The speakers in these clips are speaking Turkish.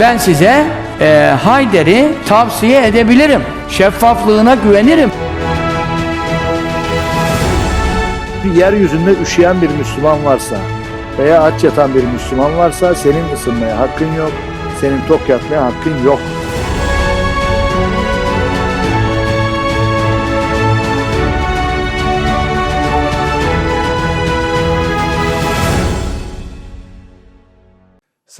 Ben size e, Hayder'i tavsiye edebilirim. Şeffaflığına güvenirim. Bir yeryüzünde üşüyen bir Müslüman varsa veya aç yatan bir Müslüman varsa senin ısınmaya hakkın yok, senin tok yatmaya hakkın yok.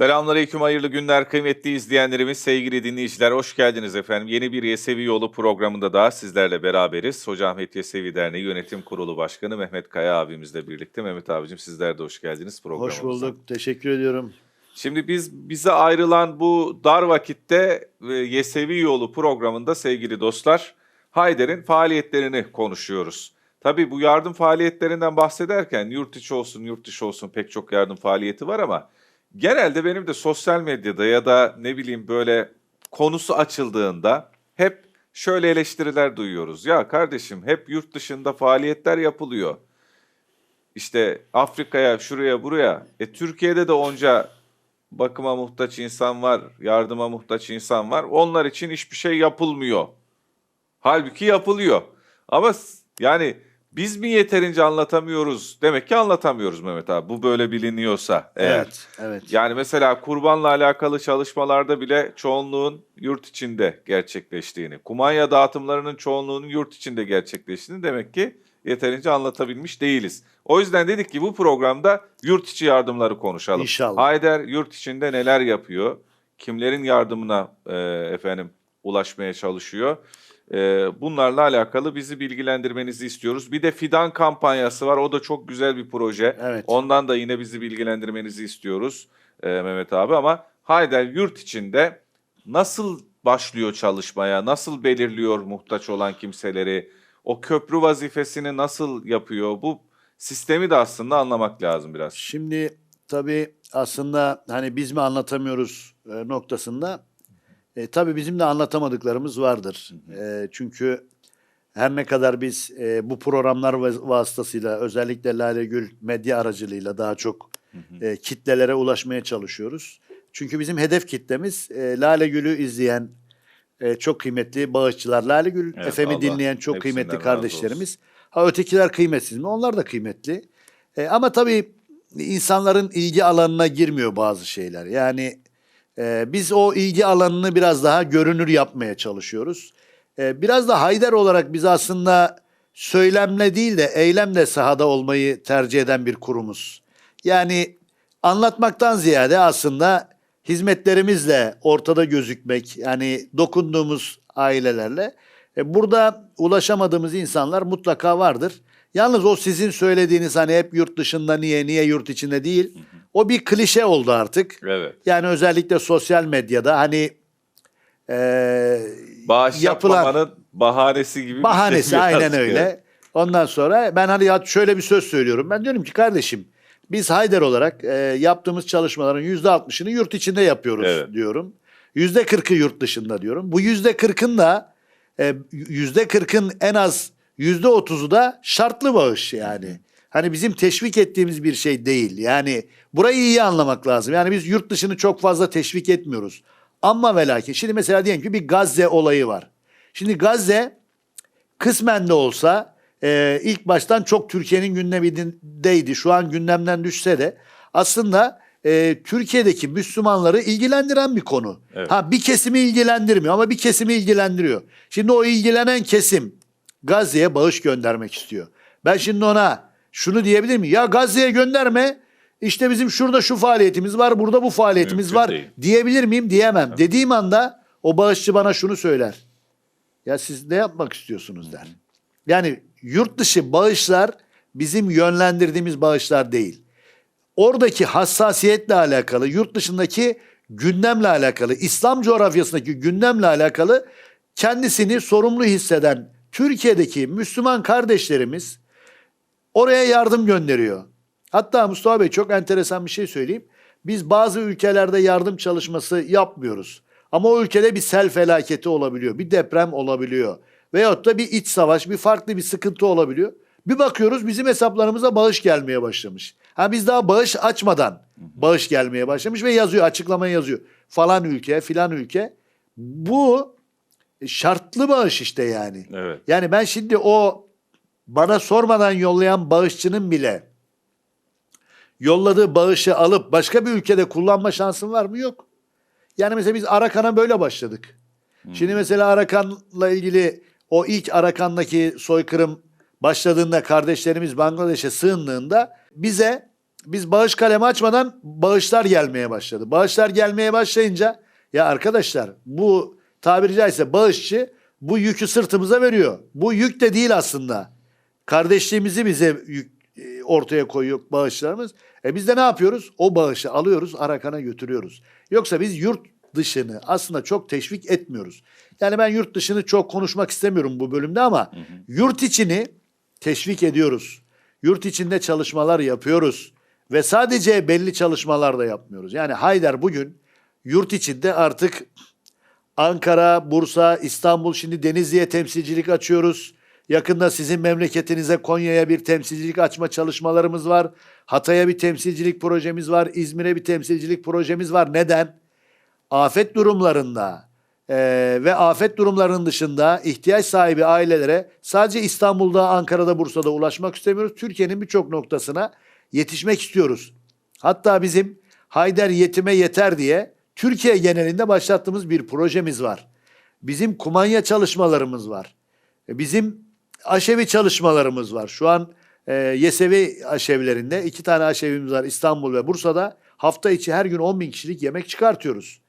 Selamünaleyküm, hayırlı günler kıymetli izleyenlerimiz, sevgili dinleyiciler. Hoş geldiniz efendim. Yeni bir Yesevi Yolu programında daha sizlerle beraberiz. Hoca Ahmet Yesevi Derneği Yönetim Kurulu Başkanı Mehmet Kaya abimizle birlikte. Mehmet abicim sizler de hoş geldiniz programımıza. Hoş bulduk, teşekkür ediyorum. Şimdi biz bize ayrılan bu dar vakitte e, Yesevi Yolu programında sevgili dostlar Hayder'in faaliyetlerini konuşuyoruz. Tabii bu yardım faaliyetlerinden bahsederken yurt içi olsun yurt dışı olsun pek çok yardım faaliyeti var ama genelde benim de sosyal medyada ya da ne bileyim böyle konusu açıldığında hep şöyle eleştiriler duyuyoruz. Ya kardeşim hep yurt dışında faaliyetler yapılıyor. İşte Afrika'ya, şuraya, buraya. E Türkiye'de de onca bakıma muhtaç insan var, yardıma muhtaç insan var. Onlar için hiçbir şey yapılmıyor. Halbuki yapılıyor. Ama yani biz mi yeterince anlatamıyoruz? Demek ki anlatamıyoruz Mehmet abi. Bu böyle biliniyorsa eğer. Evet, evet. Yani mesela kurbanla alakalı çalışmalarda bile çoğunluğun yurt içinde gerçekleştiğini, kumanya dağıtımlarının çoğunluğunun yurt içinde gerçekleştiğini demek ki yeterince anlatabilmiş değiliz. O yüzden dedik ki bu programda yurt içi yardımları konuşalım. İnşallah. Hayder yurt içinde neler yapıyor? Kimlerin yardımına e, efendim ulaşmaya çalışıyor? E, bunlarla alakalı bizi bilgilendirmenizi istiyoruz. Bir de fidan kampanyası var. O da çok güzel bir proje. Evet. Ondan da yine bizi bilgilendirmenizi istiyoruz e, Mehmet abi ama Hayder yurt içinde nasıl başlıyor çalışmaya, nasıl belirliyor muhtaç olan kimseleri, o köprü vazifesini nasıl yapıyor? Bu sistemi de aslında anlamak lazım biraz. Şimdi tabii aslında hani biz mi anlatamıyoruz e, noktasında e, tabii bizim de anlatamadıklarımız vardır. E, çünkü her ne kadar biz e, bu programlar vas- vasıtasıyla özellikle Lale Gül medya aracılığıyla daha çok e, kitlelere ulaşmaya çalışıyoruz. Çünkü bizim hedef kitlemiz e, Lale Gül'ü izleyen e, çok kıymetli bağışçılar, Lale Gül Evet, FM'i dinleyen çok kıymetli kardeşlerimiz. Ha ötekiler kıymetsiz mi? Onlar da kıymetli. E, ama tabii insanların ilgi alanına girmiyor bazı şeyler. Yani e, biz o ilgi alanını biraz daha görünür yapmaya çalışıyoruz. E, biraz da Haydar olarak biz aslında söylemle değil de eylemle sahada olmayı tercih eden bir kurumuz. Yani anlatmaktan ziyade aslında hizmetlerimizle ortada gözükmek, yani dokunduğumuz ailelerle. E, burada ulaşamadığımız insanlar mutlaka vardır. Yalnız o sizin söylediğiniz hani hep yurt dışında niye, niye yurt içinde değil. O bir klişe oldu artık. Evet. Yani özellikle sosyal medyada hani e, Bağış yapılan- yapmamanın bahanesi gibi bir Bahanesi şey aynen öyle. Ondan sonra ben hani ya şöyle bir söz söylüyorum. Ben diyorum ki kardeşim biz Hayder olarak e, yaptığımız çalışmaların yüzde altmışını yurt içinde yapıyoruz Evet. diyorum. Yüzde kırkı yurt dışında diyorum. Bu yüzde kırkın da e, yüzde kırkın en az yüzde otuzu da şartlı bağış yani. Hani bizim teşvik ettiğimiz bir şey değil. Yani burayı iyi anlamak lazım. Yani biz yurt dışını çok fazla teşvik etmiyoruz. Ama ve lakin şimdi mesela diyelim ki bir Gazze olayı var. Şimdi Gazze kısmen de olsa e, ilk baştan çok Türkiye'nin gündemindeydi. Şu an gündemden düşse de aslında e, Türkiye'deki Müslümanları ilgilendiren bir konu. Evet. Ha bir kesimi ilgilendirmiyor ama bir kesimi ilgilendiriyor. Şimdi o ilgilenen kesim Gazze'ye bağış göndermek istiyor. Ben şimdi ona şunu diyebilir miyim? Ya Gazze'ye gönderme. İşte bizim şurada şu faaliyetimiz var, burada bu faaliyetimiz Mümkün var değil. diyebilir miyim? Diyemem. Dediğim anda o bağışçı bana şunu söyler. Ya siz ne yapmak istiyorsunuz der. Yani yurt dışı bağışlar bizim yönlendirdiğimiz bağışlar değil. Oradaki hassasiyetle alakalı, yurt dışındaki gündemle alakalı, İslam coğrafyasındaki gündemle alakalı kendisini sorumlu hisseden Türkiye'deki Müslüman kardeşlerimiz oraya yardım gönderiyor. Hatta Mustafa Bey çok enteresan bir şey söyleyeyim. Biz bazı ülkelerde yardım çalışması yapmıyoruz. Ama o ülkede bir sel felaketi olabiliyor, bir deprem olabiliyor. Veyahut da bir iç savaş, bir farklı bir sıkıntı olabiliyor. Bir bakıyoruz bizim hesaplarımıza bağış gelmeye başlamış. Ha biz daha bağış açmadan bağış gelmeye başlamış ve yazıyor, açıklamayı yazıyor. Falan ülke, filan ülke. Bu şartlı bağış işte yani. Evet. Yani ben şimdi o bana sormadan yollayan bağışçının bile yolladığı bağışı alıp başka bir ülkede kullanma şansım var mı? Yok. Yani mesela biz Arakan'a böyle başladık. Şimdi mesela Arakan'la ilgili o ilk Arakan'daki soykırım başladığında kardeşlerimiz Bangladeş'e sığındığında bize biz bağış kalemi açmadan bağışlar gelmeye başladı. Bağışlar gelmeye başlayınca ya arkadaşlar bu tabiri caizse bağışçı bu yükü sırtımıza veriyor. Bu yük de değil aslında. Kardeşliğimizi bize yük, e, ortaya koyuyor bağışlarımız. E biz de ne yapıyoruz? O bağışı alıyoruz Arakan'a götürüyoruz. Yoksa biz yurt dışını aslında çok teşvik etmiyoruz. Yani ben yurt dışını çok konuşmak istemiyorum bu bölümde ama yurt içini teşvik ediyoruz. Yurt içinde çalışmalar yapıyoruz. Ve sadece belli çalışmalar da yapmıyoruz. Yani Haydar bugün yurt içinde artık Ankara, Bursa, İstanbul şimdi Denizli'ye temsilcilik açıyoruz. Yakında sizin memleketinize Konya'ya bir temsilcilik açma çalışmalarımız var. Hatay'a bir temsilcilik projemiz var. İzmir'e bir temsilcilik projemiz var. Neden? Afet durumlarında eee, ve afet durumlarının dışında ihtiyaç sahibi ailelere sadece İstanbul'da, Ankara'da, Bursa'da ulaşmak istemiyoruz. Türkiye'nin birçok noktasına yetişmek istiyoruz. Hatta bizim Hayder Yetime Yeter diye Türkiye genelinde başlattığımız bir projemiz var. Bizim kumanya çalışmalarımız var. E, Bizim aşevi çalışmalarımız var. Şu an e, Yesevi aşevlerinde iki tane aşevimiz var İstanbul ve Bursa'da. Hafta içi her gün 10 bin kişilik yemek çıkartıyoruz.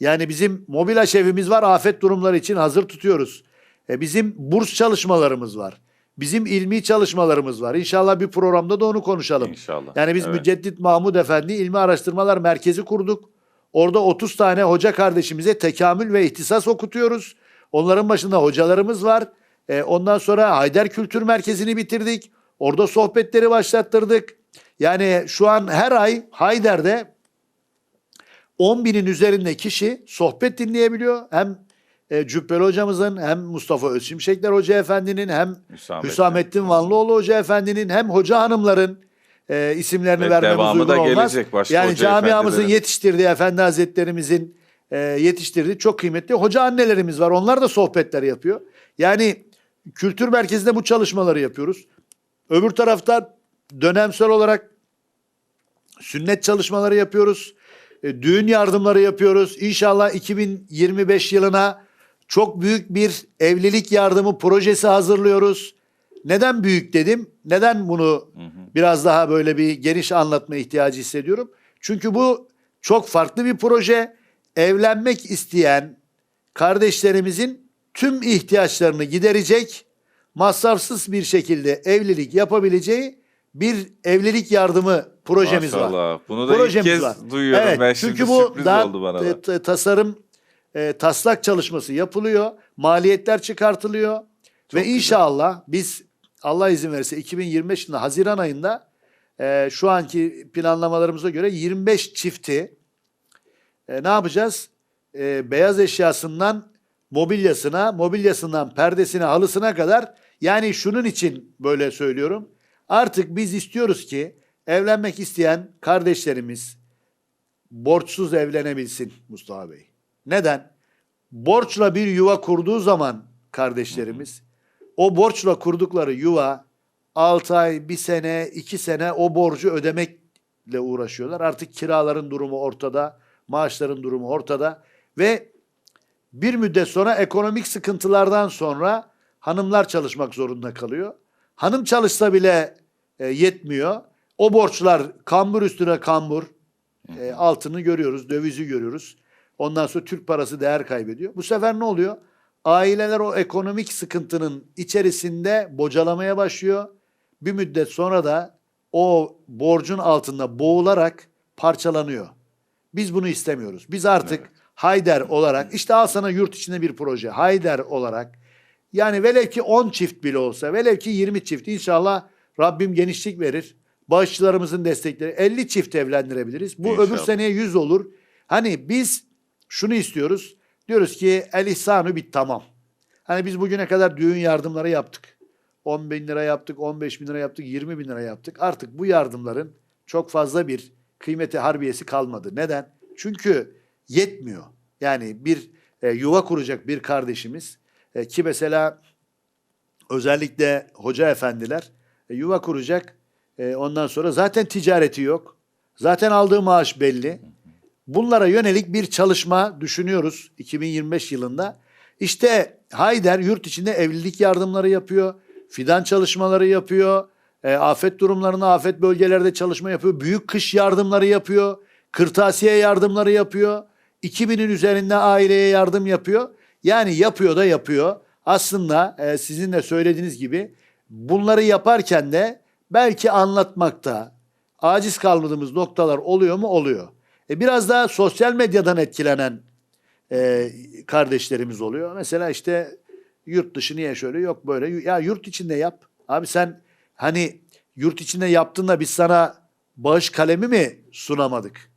Yani bizim mobil aşevimiz var afet durumları için hazır tutuyoruz. E, bizim burs çalışmalarımız var. Bizim ilmi çalışmalarımız var. İnşallah bir programda da onu konuşalım. İnşallah. Yani biz Evet. Müceddit Mahmud Efendi İlmi Araştırmalar Merkezi kurduk. Orada 30 tane hoca kardeşimize tekamül ve ihtisas okutuyoruz. Onların başında hocalarımız var. E, ondan sonra Hayder Kültür Merkezi'ni bitirdik. Orada sohbetleri başlattırdık. Yani şu an her ay Hayder'de 10 binin üzerinde kişi sohbet dinleyebiliyor. Hem e, Cübbeli hocamızın hem Mustafa Özşimşekler Hoca Efendi'nin hem Hüsamettin. Hüsamettin Vanlıoğlu Hoca Efendi'nin hem hoca hanımların e, isimlerini Ve vermemiz devamı da uygun olmaz. gelecek başka yani hoca camiamızın yetiştirdiği Efendi Hazretlerimizin e, yetiştirdiği çok kıymetli hoca annelerimiz var. Onlar da sohbetler yapıyor. Yani kültür merkezinde bu çalışmaları yapıyoruz. Öbür tarafta dönemsel olarak sünnet çalışmaları yapıyoruz. E, düğün yardımları yapıyoruz. İnşallah 2025 yılına çok büyük bir evlilik yardımı projesi hazırlıyoruz. Neden büyük dedim? Neden bunu biraz daha böyle bir geniş anlatma ihtiyacı hissediyorum? Çünkü bu çok farklı bir proje. Evlenmek isteyen kardeşlerimizin tüm ihtiyaçlarını giderecek, masrafsız bir şekilde evlilik yapabileceği bir evlilik yardımı projemiz var. Maşallah. Bunu da ilk kez duyuyorum Evet, ben. çünkü Şimdi bu daha oldu bana da. tasarım e, taslak çalışması yapılıyor. Maliyetler çıkartılıyor ve güzel. inşallah biz Allah izin verirse 2025 yılında Haziran ayında e, şu anki planlamalarımıza göre 25 çifti e, ne yapacağız? E, beyaz eşyasından mobilyasına, mobilyasından perdesine, halısına kadar yani şunun için böyle söylüyorum. Artık biz istiyoruz ki evlenmek isteyen kardeşlerimiz borçsuz evlenebilsin Mustafa Bey. Neden? Borçla bir yuva kurduğu zaman kardeşlerimiz o borçla kurdukları yuva 6 ay, 1 sene, 2 sene o borcu ödemekle uğraşıyorlar. Artık kiraların durumu ortada, maaşların durumu ortada ve bir müddet sonra ekonomik sıkıntılardan sonra hanımlar çalışmak zorunda kalıyor. Hanım çalışsa bile e, yetmiyor. O borçlar kambur üstüne kambur. E, altını görüyoruz, dövizi görüyoruz. Ondan sonra Türk parası değer kaybediyor. Bu sefer ne oluyor? Aileler o ekonomik sıkıntının içerisinde bocalamaya başlıyor. Bir müddet sonra da o borcun altında boğularak parçalanıyor. Biz bunu istemiyoruz. Biz artık Hayder olarak işte al sana yurt içinde bir proje. Hayder olarak yani velev ki 10 çift bile olsa, velev ki 20 çift inşallah Rabbim genişlik verir. Bağışçılarımızın destekleri 50 çift evlendirebiliriz. Bu İnşallah. öbür seneye 100 olur. Hani biz şunu istiyoruz. Diyoruz ki el ihsanu bit tamam. Hani biz bugüne kadar düğün yardımları yaptık. 10 bin lira yaptık, 15 bin lira yaptık, 20 bin lira yaptık. Artık bu yardımların çok fazla bir kıymeti harbiyesi kalmadı. Neden? Çünkü yetmiyor. Yani bir e, yuva kuracak bir kardeşimiz e, ki mesela özellikle hoca efendiler e, yuva kuracak. E, ondan sonra zaten ticareti yok. Zaten aldığı maaş belli. Bunlara yönelik bir çalışma düşünüyoruz 2025 yılında. İşte Hayder yurt içinde evlilik yardımları yapıyor. Fidan çalışmaları yapıyor. e, afet durumlarına, afet bölgelerde çalışma yapıyor. Büyük kış yardımları yapıyor. Kırtasiye yardımları yapıyor. 2000'in üzerinde aileye yardım yapıyor. Yani yapıyor da yapıyor. Aslında e, sizin de söylediğiniz gibi bunları yaparken de belki anlatmakta aciz kalmadığımız noktalar oluyor mu? Oluyor. E, biraz daha sosyal medyadan etkilenen e, kardeşlerimiz oluyor. Mesela işte yurt dışı niye şöyle yok böyle. Ya yurt içinde yap. Abi sen hani yurt içinde yaptığında biz sana bağış kalemi mi sunamadık?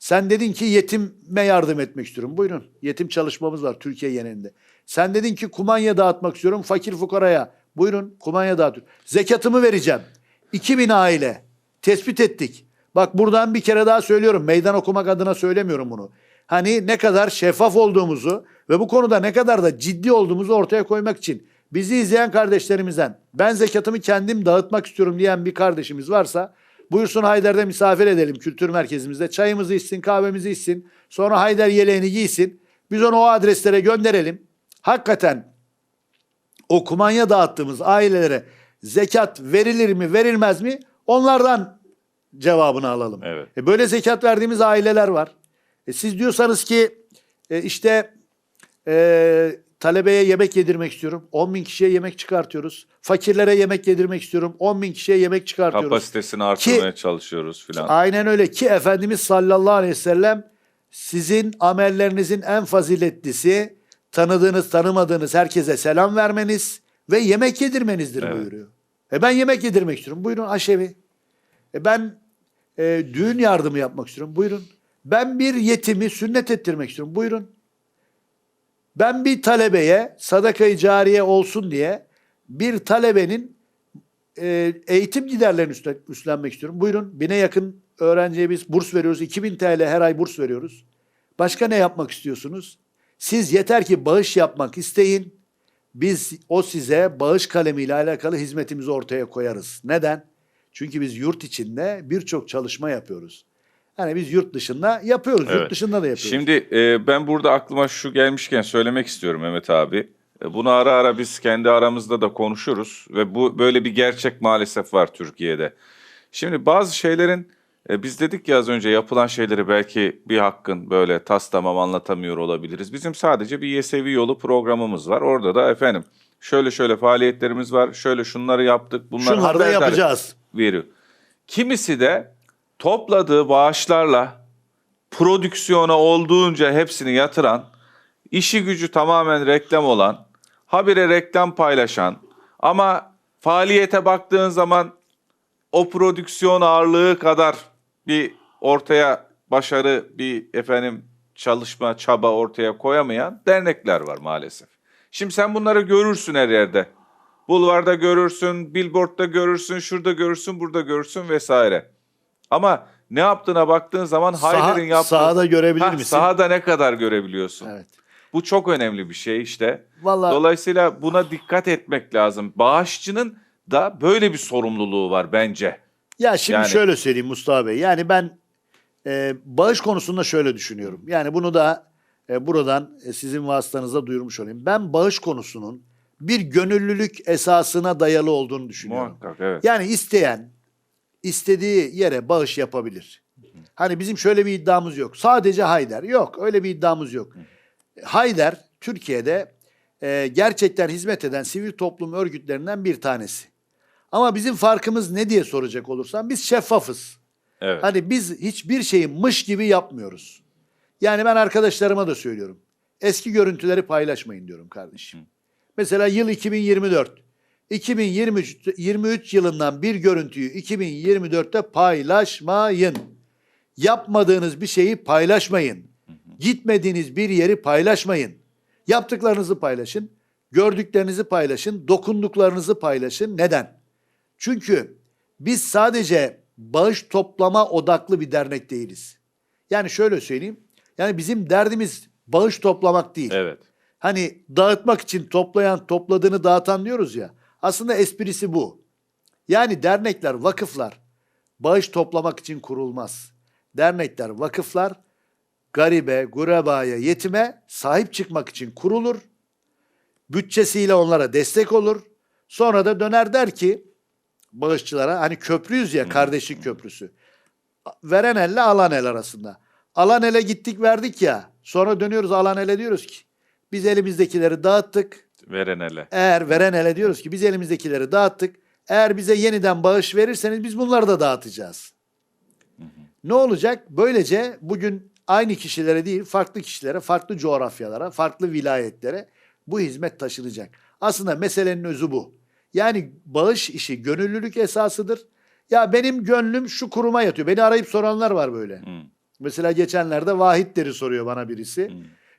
Sen dedin ki yetime yardım etmek istiyorum. Buyurun. Yetim çalışmamız var Türkiye genelinde. Sen dedin ki kumanya dağıtmak istiyorum fakir fukaraya. Buyurun kumanya dağıtıyorum. Zekatımı vereceğim. 2000 aile tespit ettik. Bak buradan bir kere daha söylüyorum. Meydan okumak adına söylemiyorum bunu. Hani ne kadar şeffaf olduğumuzu ve bu konuda ne kadar da ciddi olduğumuzu ortaya koymak için bizi izleyen kardeşlerimizden ben zekatımı kendim dağıtmak istiyorum diyen bir kardeşimiz varsa buyursun Haydar'da misafir edelim kültür merkezimizde. Çayımızı içsin, kahvemizi içsin. Sonra Haydar yeleğini giysin. Biz onu o adreslere gönderelim. Hakikaten o kumanya dağıttığımız ailelere zekat verilir mi verilmez mi onlardan cevabını alalım. Evet. E böyle zekat verdiğimiz aileler var. E siz diyorsanız ki e işte e, talebeye yemek yedirmek istiyorum. 10 bin kişiye yemek çıkartıyoruz. Fakirlere yemek yedirmek istiyorum. 10 bin kişiye yemek çıkartıyoruz. Kapasitesini artırmaya çalışıyoruz filan. Aynen öyle ki Efendimiz sallallahu aleyhi ve sellem sizin amellerinizin en faziletlisi tanıdığınız tanımadığınız herkese selam vermeniz ve yemek yedirmenizdir Evet. buyuruyor. E ben yemek yedirmek istiyorum. Buyurun aşevi. E ben e, düğün yardımı yapmak istiyorum. Buyurun. Ben bir yetimi sünnet ettirmek istiyorum. Buyurun. Ben bir talebeye sadakayı cariye olsun diye bir talebenin e, eğitim giderlerini üstle- üstlenmek istiyorum. Buyurun. Bine yakın öğrenciye biz burs veriyoruz. 2000 TL her ay burs veriyoruz. Başka ne yapmak istiyorsunuz? Siz yeter ki bağış yapmak isteyin. Biz o size bağış kalemiyle alakalı hizmetimizi ortaya koyarız. Neden? Çünkü biz yurt içinde birçok çalışma yapıyoruz. Yani biz yurt dışında yapıyoruz. Evet. Yurt dışında da yapıyoruz. Şimdi e, ben burada aklıma şu gelmişken söylemek istiyorum Mehmet abi. E, bunu ara ara biz kendi aramızda da konuşuruz ve bu böyle bir gerçek maalesef var Türkiye'de. Şimdi bazı şeylerin e, biz dedik ya az önce yapılan şeyleri belki bir hakkın böyle tas tamam anlatamıyor olabiliriz. Bizim sadece bir Yesevi yolu programımız var. Orada da efendim şöyle şöyle faaliyetlerimiz var. Şöyle şunları yaptık. Bunlar Şunları da yapacağız. veriyor. Kimisi de topladığı bağışlarla prodüksiyona olduğunca hepsini yatıran, işi gücü tamamen reklam olan, habire reklam paylaşan ama faaliyete baktığın zaman o prodüksiyon ağırlığı kadar bir ortaya başarı, bir efendim çalışma, çaba ortaya koyamayan dernekler var maalesef. Şimdi sen bunları görürsün her yerde. Bulvarda görürsün, billboardda görürsün, şurada görürsün, burada görürsün vesaire. Ama ne yaptığına baktığın zaman Saha- Haydar'ın yaptığı... sahada görebilir Hah, misin? Sahada ne kadar görebiliyorsun? Evet. Bu çok önemli bir şey işte. Vallahi Dolayısıyla buna dikkat etmek lazım. Bağışçının da böyle bir sorumluluğu var bence. Ya şimdi Yani- şöyle söyleyeyim Mustafa Bey. Yani ben e, bağış konusunda şöyle düşünüyorum. Yani bunu da e, buradan e, sizin vasıtanızda duyurmuş olayım. Ben bağış konusunun bir gönüllülük esasına dayalı olduğunu düşünüyorum. Muhakkak evet. Yani isteyen istediği yere bağış yapabilir. Hani bizim şöyle bir iddiamız yok. Sadece Hayder. Yok öyle bir iddiamız yok. Hayder Türkiye'de e, gerçekten hizmet eden sivil toplum örgütlerinden bir tanesi. Ama bizim farkımız ne diye soracak olursan biz şeffafız. evet. Hani biz hiçbir şeyi mış gibi yapmıyoruz. Yani ben arkadaşlarıma da söylüyorum. Eski görüntüleri paylaşmayın diyorum kardeşim. Mesela yıl 2024. 2023 23 yılından bir görüntüyü 2024'te paylaşmayın. Yapmadığınız bir şeyi paylaşmayın. Gitmediğiniz bir yeri paylaşmayın. Yaptıklarınızı paylaşın, gördüklerinizi paylaşın, dokunduklarınızı paylaşın. Neden? Çünkü biz sadece bağış toplama odaklı bir dernek değiliz. Yani şöyle söyleyeyim. Yani bizim derdimiz bağış toplamak değil. Evet. Hani dağıtmak için toplayan topladığını dağıtan diyoruz ya. Aslında esprisi bu. Yani dernekler, vakıflar bağış toplamak için kurulmaz. Dernekler, vakıflar garibe, gurebaya, yetime sahip çıkmak için kurulur. Bütçesiyle onlara destek olur. Sonra da döner der ki bağışçılara hani köprüyüz ya kardeşlik köprüsü. Veren elle alan el arasında. Alan ele gittik verdik ya. Sonra dönüyoruz alan ele diyoruz ki biz elimizdekileri dağıttık. Veren ele. Eğer veren ele diyoruz ki biz elimizdekileri dağıttık. Eğer bize yeniden bağış verirseniz biz bunları da dağıtacağız. Ne olacak? Böylece bugün aynı kişilere değil farklı kişilere, farklı coğrafyalara, farklı vilayetlere bu hizmet taşınacak. Aslında meselenin özü bu. Yani bağış işi gönüllülük esasıdır. Ya benim gönlüm şu kuruma yatıyor. Beni arayıp soranlar var böyle. Hı. Mesela geçenlerde Vahitler'i soruyor bana birisi.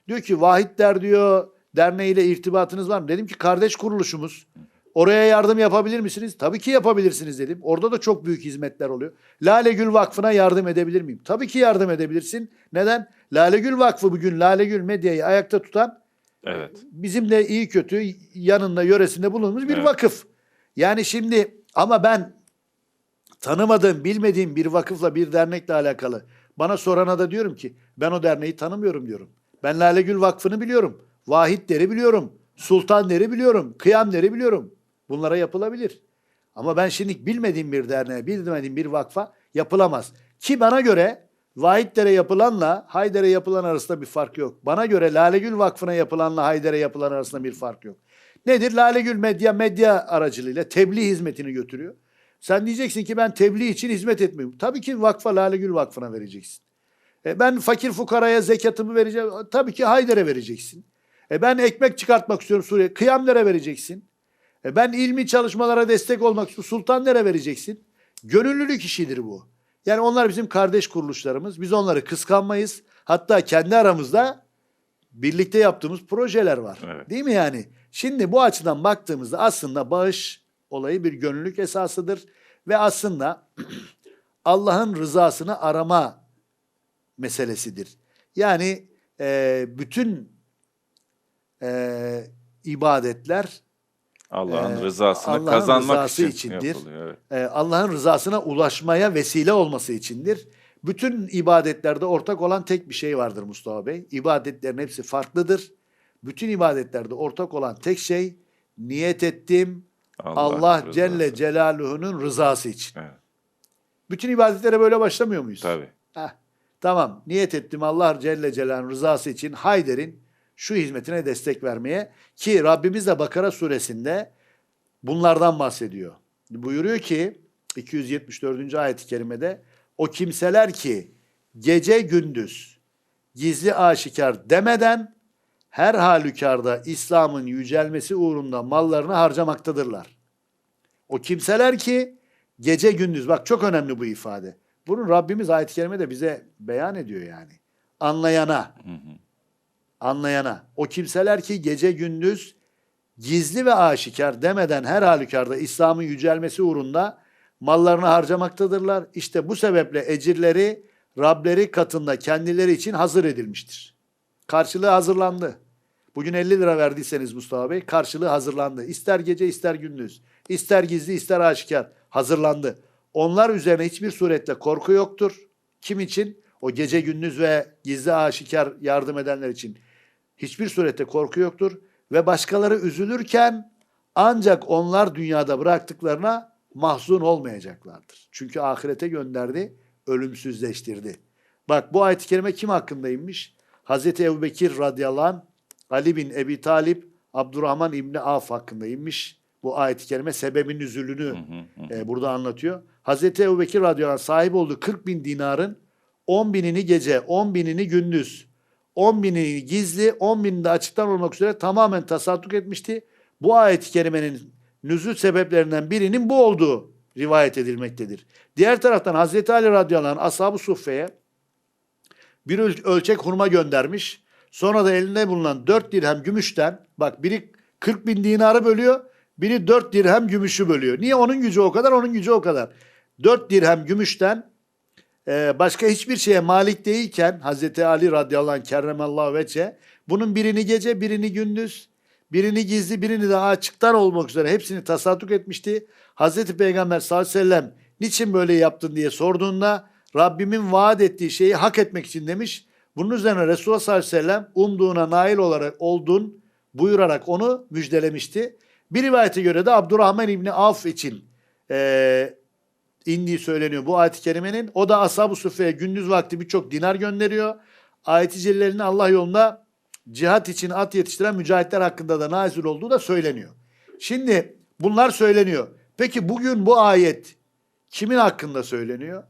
Diyor ki Vahitler diyor derneğiyle irtibatınız var mı? Dedim ki kardeş kuruluşumuz. Oraya yardım yapabilir misiniz? Tabii ki yapabilirsiniz dedim. Orada da çok büyük hizmetler oluyor. Lale Gül Vakfı'na yardım edebilir miyim? Tabii ki yardım edebilirsin. Neden? Lale Gül Vakfı bugün Lale Gül Medya'yı ayakta tutan Evet. bizim de iyi kötü yanında yöresinde bulunmuş bir Evet. vakıf. Yani şimdi ama ben tanımadığım, bilmediğim bir vakıfla bir dernekle alakalı bana sorana da diyorum ki ben o derneği tanımıyorum diyorum. Ben Lale Gül Vakfı'nı biliyorum. Vahitleri biliyorum. Sultanları biliyorum. Kıyamları biliyorum. Bunlara yapılabilir. Ama ben şimdi bilmediğim bir derneğe, bilmediğim bir vakfa yapılamaz. Ki bana göre Vahitlere yapılanla Haydar'e yapılan arasında bir fark yok. Bana göre Lale Gül Vakfı'na yapılanla Haydar'e yapılan arasında bir fark yok. Nedir? Lale Gül Medya medya aracılığıyla tebliğ hizmetini götürüyor. Sen diyeceksin ki ben tebliğ için hizmet etmiyorum. Tabii ki vakfa Lale Gül Vakfı'na vereceksin. E ben fakir fukaraya zekatımı vereceğim. Tabii ki Haydar'e vereceksin. E ben ekmek çıkartmak istiyorum Suriye. Kıyamlara vereceksin. E ben ilmi çalışmalara destek olmak istiyorum. Sultanlara vereceksin. Gönüllülük işidir bu. Yani onlar bizim kardeş kuruluşlarımız. Biz onları kıskanmayız. Hatta kendi aramızda birlikte yaptığımız projeler var. Evet. Değil mi yani? Şimdi bu açıdan baktığımızda aslında bağış olayı bir gönüllülük esasıdır. Ve aslında Allah'ın rızasını arama meselesidir. Yani e, bütün e, ibadetler Allah'ın Ee, rızasını Allah'ın kazanmak rızası için içindir. Evet. e, Allah'ın rızasına ulaşmaya vesile olması içindir. Bütün ibadetlerde ortak olan tek bir şey vardır Mustafa Bey. İbadetlerin hepsi farklıdır. Bütün ibadetlerde ortak olan tek şey niyet ettim Allah Allah, rızası. Celle Celaluhu'nun rızası için. Evet. Bütün ibadetlere böyle başlamıyor muyuz? Tabii. Heh, tamam niyet ettim Allah Celle Celaluhu'nun rızası için Hayder'in şu hizmetine destek vermeye ki Rabbimiz de Bakara suresinde bunlardan bahsediyor. Buyuruyor ki 274. ayet-i kerimede o kimseler ki gece gündüz gizli aşikar demeden her halükarda İslam'ın yücelmesi uğrunda mallarını harcamaktadırlar. O kimseler ki gece gündüz bak çok önemli bu ifade. Bunu Rabbimiz ayet-i kerimede bize beyan ediyor yani. Anlayana. Anlayana. O kimseler ki gece gündüz gizli ve aşikar demeden her halükarda İslam'ın yücelmesi uğrunda mallarını harcamaktadırlar. İşte bu sebeple ecirleri Rableri katında kendileri için hazır edilmiştir. Karşılığı hazırlandı. Bugün 50 lira verdiyseniz Mustafa Bey karşılığı hazırlandı. İster gece ister gündüz, ister gizli ister aşikar hazırlandı. Onlar üzerine hiçbir surette korku yoktur. Kim için? O gece gündüz ve gizli aşikar yardım edenler için hiçbir surette korku yoktur. Ve başkaları üzülürken ancak onlar dünyada bıraktıklarına mahzun olmayacaklardır. Çünkü ahirete gönderdi, ölümsüzleştirdi. Bak bu ayet-i kerime kim hakkındaymış? Hazreti Ebubekir radıyallahu anh, Ali bin Ebi Talip, Abdurrahman İbni Af hakkındaymış. Bu ayet-i kerime sebebin üzülünü e, burada anlatıyor. Hazreti Ebubekir radıyallahu anh sahip olduğu 40 bin dinarın 10 binini gece, 10 binini gündüz, 10 binini gizli, 10 binini de açıktan olmak üzere tamamen tasadduk etmişti. Bu ayet-i kerimenin nüzul sebeplerinden birinin bu olduğu rivayet edilmektedir. Diğer taraftan Hazreti Ali radıyallahu anh ashab-ı suffeye bir öl- ölçek hurma göndermiş. Sonra da elinde bulunan 4 dirhem gümüşten bak biri 40 bin dinarı bölüyor. Biri 4 dirhem gümüşü bölüyor. Niye? Onun gücü o kadar, onun gücü o kadar. 4 dirhem gümüşten e, başka hiçbir şeye malik değilken Hazreti Ali radıyallahu anh kerremallahu veçe bunun birini gece birini gündüz birini gizli birini de açıktan olmak üzere hepsini tasadduk etmişti. Hazreti Peygamber sallallahu aleyhi ve sellem niçin böyle yaptın diye sorduğunda Rabbimin vaat ettiği şeyi hak etmek için demiş. Bunun üzerine Resulullah sallallahu aleyhi ve sellem umduğuna nail olarak oldun buyurarak onu müjdelemişti. Bir rivayete göre de Abdurrahman İbni Avf için eee indiği söyleniyor bu ayet-i kerimenin. O da Ashab-ı Suffe'ye gündüz vakti birçok dinar gönderiyor. Ayet-i cellelerinin Allah yolunda cihat için at yetiştiren mücahitler hakkında da nazil olduğu da söyleniyor. Şimdi bunlar söyleniyor. Peki bugün bu ayet kimin hakkında söyleniyor?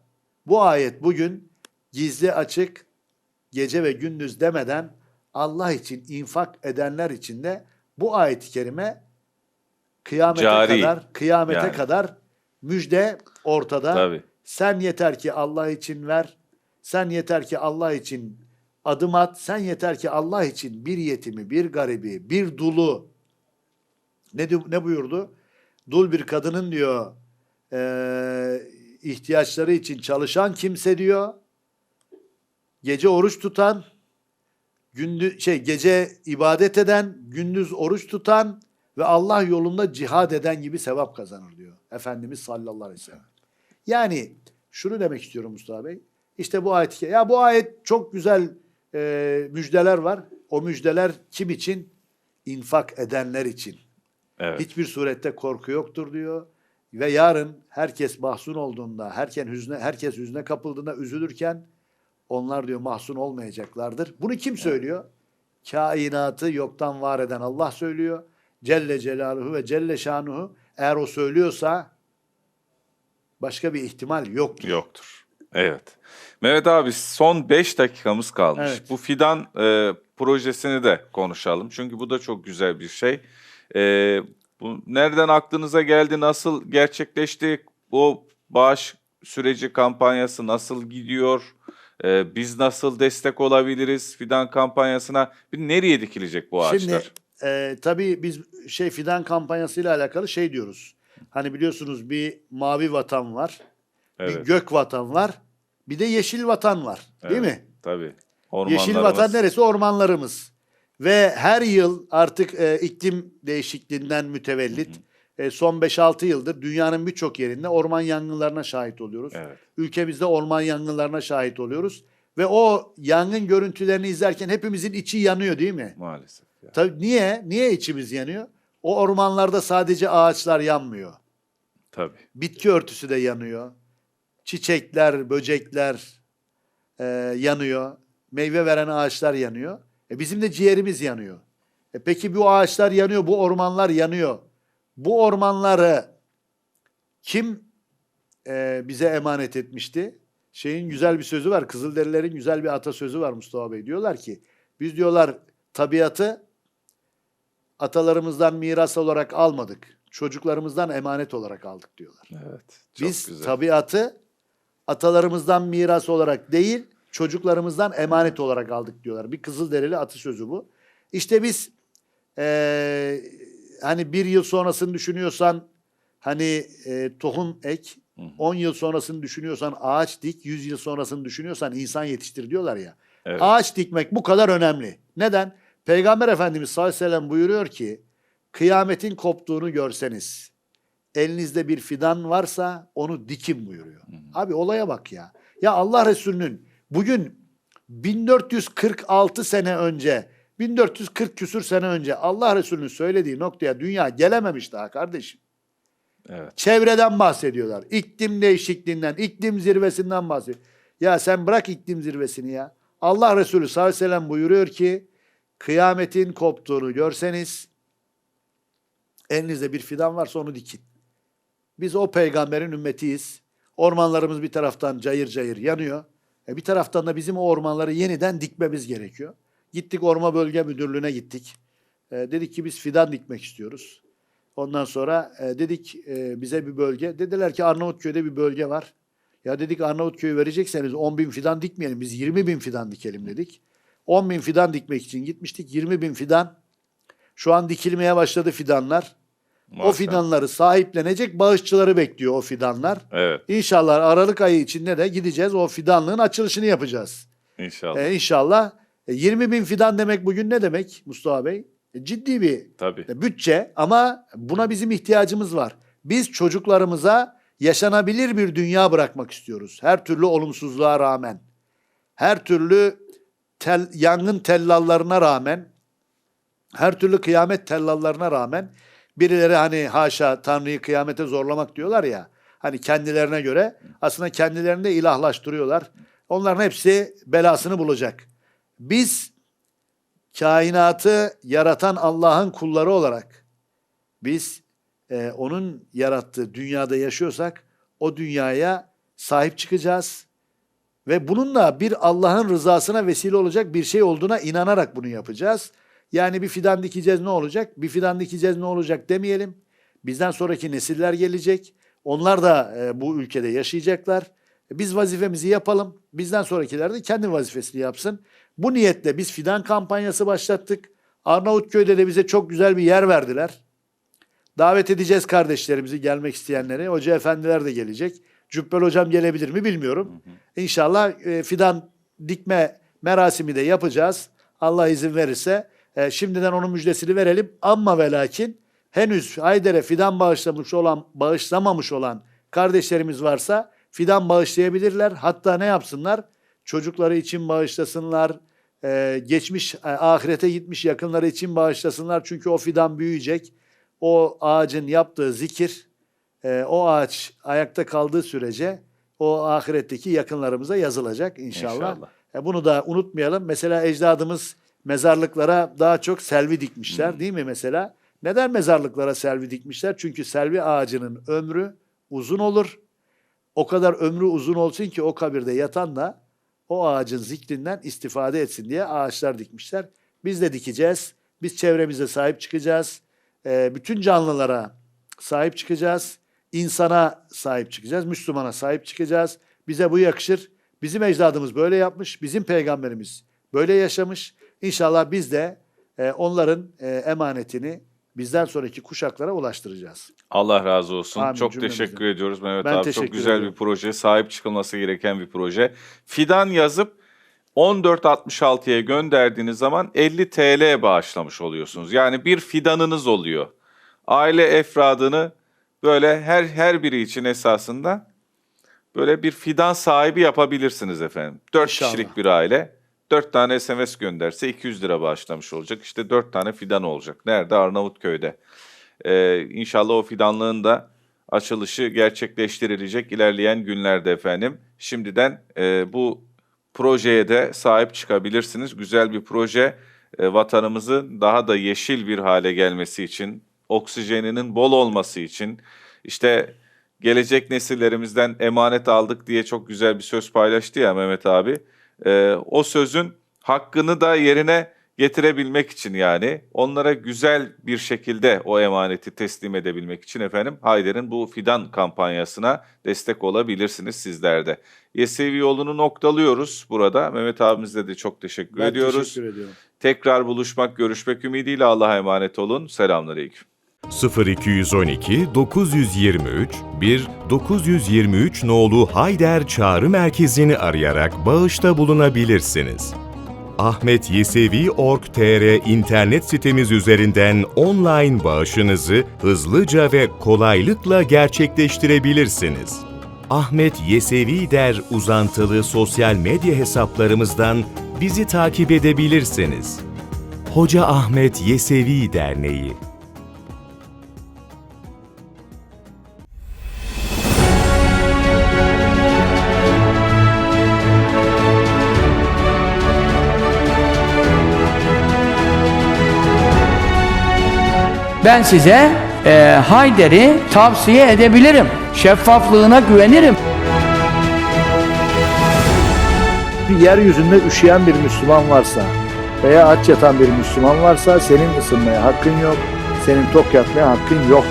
Bu ayet bugün gizli açık gece ve gündüz demeden Allah için infak edenler için de bu ayet-i kerime kıyamete Cari. kadar kıyamete Yani. kadar müjde ortada. Tabii. Sen yeter ki Allah için ver. Sen yeter ki Allah için adım at. Sen yeter ki Allah için bir yetimi, bir garibi, bir dulu ne, ne buyurdu? Dul bir kadının diyor eee, ihtiyaçları için çalışan kimse diyor gece oruç tutan gündüz şey gece ibadet eden, gündüz oruç tutan ve Allah yolunda cihad eden gibi sevap kazanır diyor Efendimiz sallallahu aleyhi ve sellem. Yani şunu demek istiyorum Mustafa Bey. İşte bu ayet ya bu ayet çok güzel e, müjdeler var. O müjdeler kim için? İnfak edenler için. Evet. Hiçbir surette korku yoktur diyor. Ve yarın herkes mahzun olduğunda, herkes hüzne, herkes hüzne kapıldığında üzülürken onlar diyor mahzun olmayacaklardır. Bunu kim söylüyor? Kainatı yoktan var eden Allah söylüyor. Celle Celaluhu ve Celle Şanuhu. Eğer o söylüyorsa başka bir ihtimal yoktur. Yoktur. Evet. Mehmet abi son 5 dakikamız kalmış. Evet. Bu fidan e, projesini de konuşalım. Çünkü bu da çok güzel bir şey. E, bu nereden aklınıza geldi? Nasıl gerçekleşti? O bağış süreci kampanyası nasıl gidiyor? E, biz nasıl destek olabiliriz fidan kampanyasına? Bir nereye dikilecek bu ağaçlar? Şimdi e, tabii biz şey fidan kampanyasıyla alakalı şey diyoruz. Hani biliyorsunuz bir mavi vatan var, bir Evet. gök vatan var, bir de yeşil vatan var. Değil mi? Tabii. Yeşil Ormanlarımız. vatan neresi? Ormanlarımız. Ve her yıl artık e, iklim değişikliğinden mütevellit e, son 5-6 yıldır dünyanın birçok yerinde orman yangınlarına şahit oluyoruz. Evet. Ülkemizde orman yangınlarına şahit oluyoruz. Ve o yangın görüntülerini izlerken hepimizin içi yanıyor değil mi? Maalesef. Ya. Tabii niye? Niye içimiz yanıyor? O ormanlarda sadece ağaçlar yanmıyor. Tabii. Bitki örtüsü de yanıyor. Çiçekler, böcekler e, yanıyor. Meyve veren ağaçlar yanıyor. E, bizim de ciğerimiz yanıyor. E, peki bu ağaçlar yanıyor, bu ormanlar yanıyor. Bu ormanları kim e, bize emanet etmişti? Şeyin güzel bir sözü var. Kızılderililerin güzel bir atasözü var Mustafa Bey. Diyorlar ki biz diyorlar tabiatı atalarımızdan miras olarak almadık. Çocuklarımızdan emanet olarak aldık diyorlar. Evet. Çok Biz güzel. tabiatı atalarımızdan miras olarak değil, çocuklarımızdan emanet olarak aldık diyorlar. Bir Kızılderili atasözü bu. İşte biz eee, hani bir yıl sonrasını düşünüyorsan hani e, tohum ek, 10 yıl sonrasını düşünüyorsan ağaç dik, 100 yıl sonrasını düşünüyorsan insan yetiştir diyorlar ya. Evet. Ağaç dikmek bu kadar önemli. Neden? Peygamber Efendimiz sallallahu aleyhi ve sellem buyuruyor ki kıyametin koptuğunu görseniz elinizde bir fidan varsa onu dikin buyuruyor. Abi olaya bak ya. Ya Allah Resulü'nün bugün 1446 sene önce 1440 küsür sene önce Allah Resulü'nün söylediği noktaya dünya gelememiş daha kardeşim. Evet. Çevreden bahsediyorlar. İklim değişikliğinden, iklim zirvesinden bahsediyor. Ya sen bırak iklim zirvesini ya. Allah Resulü sallallahu aleyhi ve sellem buyuruyor ki kıyametin koptuğunu görseniz elinizde bir fidan varsa onu dikin. Biz o peygamberin ümmetiyiz. Ormanlarımız bir taraftan cayır cayır yanıyor. E bir taraftan da bizim o ormanları yeniden dikmemiz gerekiyor. Gittik Orman Bölge Müdürlüğü'ne gittik. E, dedik ki biz fidan dikmek istiyoruz. Ondan sonra e, dedik e, bize bir bölge. Dediler ki Arnavutköy'de bir bölge var. Ya dedik Arnavutköy'ü verecekseniz 10 bin fidan dikmeyelim. Biz 20 bin fidan dikelim dedik. 10 bin fidan dikmek için gitmiştik. 20 bin fidan. Şu an dikilmeye başladı fidanlar. O Maşallah. fidanları sahiplenecek bağışçıları bekliyor o fidanlar. Evet İnşallah Aralık ayı içinde de gideceğiz o fidanlığın açılışını yapacağız. inşallah. Ee, inşallah. E, 20 bin fidan demek bugün ne demek Mustafa Bey? E, ciddi bir Tabii. bütçe ama buna bizim ihtiyacımız var. Biz çocuklarımıza yaşanabilir bir dünya bırakmak istiyoruz. Her türlü olumsuzluğa rağmen. Her türlü tel, yangın tellallarına rağmen, her türlü kıyamet tellallarına rağmen birileri hani haşa Tanrı'yı kıyamete zorlamak diyorlar ya. Hani kendilerine göre aslında kendilerini de ilahlaştırıyorlar. Onların hepsi belasını bulacak. Biz kainatı yaratan Allah'ın kulları olarak biz e, onun yarattığı dünyada yaşıyorsak o dünyaya sahip çıkacağız. Ve bununla bir Allah'ın rızasına vesile olacak bir şey olduğuna inanarak bunu yapacağız. Yani bir fidan dikeceğiz ne olacak? Bir fidan dikeceğiz ne olacak demeyelim. Bizden sonraki nesiller gelecek. Onlar da e, bu ülkede yaşayacaklar. Biz vazifemizi yapalım. Bizden sonrakiler de kendi vazifesini yapsın. Bu niyetle biz fidan kampanyası başlattık. Arnavutköy'de de bize çok güzel bir yer verdiler. Davet edeceğiz kardeşlerimizi gelmek isteyenleri. Hoca efendiler de gelecek. Cübbel hocam gelebilir mi bilmiyorum. İnşallah e, fidan dikme merasimi de yapacağız. Allah izin verirse. E, şimdiden onun müjdesini verelim. Ama ve lakin henüz Hayder'e fidan bağışlamış olan, bağışlamamış olan kardeşlerimiz varsa fidan bağışlayabilirler. Hatta ne yapsınlar? Çocukları için bağışlasınlar. E, geçmiş e, ahirete gitmiş yakınları için bağışlasınlar. Çünkü o fidan büyüyecek. O ağacın yaptığı zikir, e, o ağaç ayakta kaldığı sürece o ahiretteki yakınlarımıza yazılacak inşallah. İnşallah. E, bunu da unutmayalım. Mesela ecdadımız mezarlıklara daha çok selvi dikmişler değil mi mesela? Neden mezarlıklara selvi dikmişler? Çünkü selvi ağacının ömrü uzun olur. O kadar ömrü uzun olsun ki o kabirde yatan da o ağacın zikrinden istifade etsin diye ağaçlar dikmişler. Biz de dikeceğiz. Biz çevremize sahip çıkacağız. Ee, bütün canlılara sahip çıkacağız. İnsana sahip çıkacağız. Müslümana sahip çıkacağız. Bize bu yakışır. Bizim ecdadımız böyle yapmış. Bizim peygamberimiz böyle yaşamış. İnşallah biz de e, onların e, emanetini bizden sonraki kuşaklara ulaştıracağız. Allah razı olsun. Amin, çok cümlemizden. teşekkür ediyoruz Mehmet Ben abi. Çok güzel ediyorum. bir proje. Sahip çıkılması gereken bir proje. Fidan yazıp 1466'ya gönderdiğiniz zaman 50 TL bağışlamış oluyorsunuz. Yani bir fidanınız oluyor. Aile efradını böyle her her biri için esasında böyle bir fidan sahibi yapabilirsiniz efendim. 4 İnşallah. kişilik bir aile 4 tane SMS gönderse 200 lira bağışlamış olacak. İşte 4 tane fidan olacak. Nerede? Arnavutköy'de. Ee, inşallah o fidanlığın da açılışı gerçekleştirilecek ilerleyen günlerde efendim. Şimdiden e, bu projeye de sahip çıkabilirsiniz. Güzel bir proje e, vatanımızın daha da yeşil bir hale gelmesi için, oksijeninin bol olması için, işte gelecek nesillerimizden emanet aldık diye çok güzel bir söz paylaştı ya Mehmet abi. E, o sözün hakkını da yerine getirebilmek için yani onlara güzel bir şekilde o emaneti teslim edebilmek için efendim Hayder'in bu fidan kampanyasına destek olabilirsiniz sizler de. Yesevi yolunu noktalıyoruz burada. Mehmet abimizle de çok teşekkür Ben ediyoruz. teşekkür ediyorum. Tekrar buluşmak, görüşmek ümidiyle Allah'a emanet olun. Selamünaleyküm. 0212 923 1 923 nolu Hayder Çağrı Merkezi'ni arayarak bağışta bulunabilirsiniz. Ahmet Yesevi Org.tr internet sitemiz üzerinden online bağışınızı hızlıca ve kolaylıkla gerçekleştirebilirsiniz. Ahmet Yesevi Der uzantılı sosyal medya hesaplarımızdan bizi takip edebilirsiniz. Hoca Ahmet Yesevi Derneği Ben size e, Hayder'i tavsiye edebilirim. Şeffaflığına güvenirim. Bir yeryüzünde üşüyen bir Müslüman varsa veya aç yatan bir Müslüman varsa senin ısınmaya hakkın yok, senin tok yatmaya hakkın yok.